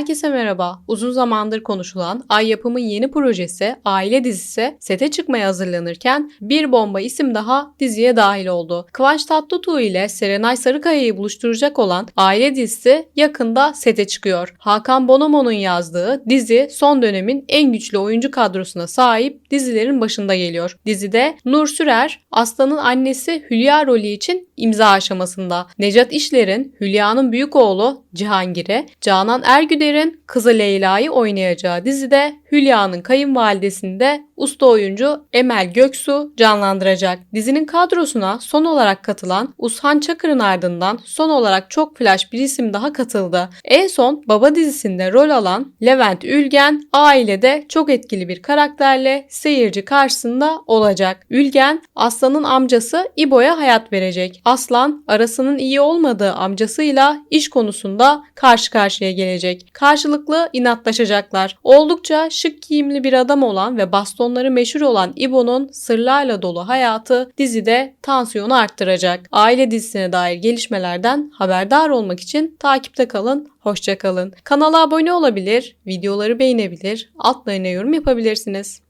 Herkese merhaba. Uzun zamandır konuşulan Ay Yapım'ın yeni projesi Aile dizisi sete çıkmaya hazırlanırken Bir Bomba isim daha diziye dahil oldu. Kıvanç Tatlıtuğ ile Serenay Sarıkaya'yı buluşturacak olan Aile dizisi yakında sete çıkıyor. Hakan Bonomo'nun yazdığı dizi son dönemin en güçlü oyuncu kadrosuna sahip dizilerin başında geliyor. Dizide Nur Sürer, Aslan'ın annesi Hülya rolü için imza aşamasında. Necat İşler'in Hülya'nın büyük oğlu Cihangir'i, Canan Ergüder'in kızı Leyla'yı oynayacağı dizide Hülya'nın kayınvalidesini de usta oyuncu Emel Göksu canlandıracak. Dizinin kadrosuna son olarak katılan Ushan Çakır'ın ardından son olarak çok flash bir isim daha katıldı. En son Baba dizisinde rol alan Levent Ülgen ailede çok etkili bir karakterle seyirci karşısında olacak. Ülgen Aslan'ın amcası İbo'ya hayat verecek. Aslan arasının iyi olmadığı amcasıyla iş konusunda karşı karşıya gelecek. Karşılıklı inatlaşacaklar. Oldukça şık giyimli bir adam olan ve bastonları meşhur olan İbo'nun sırlarla dolu hayatı dizide tansiyonu arttıracak. Aile dizisine dair gelişmelerden haberdar olmak için takipte kalın. Hoşçakalın. Kanala abone olabilir, videoları beğenebilir, altlarına yorum yapabilirsiniz.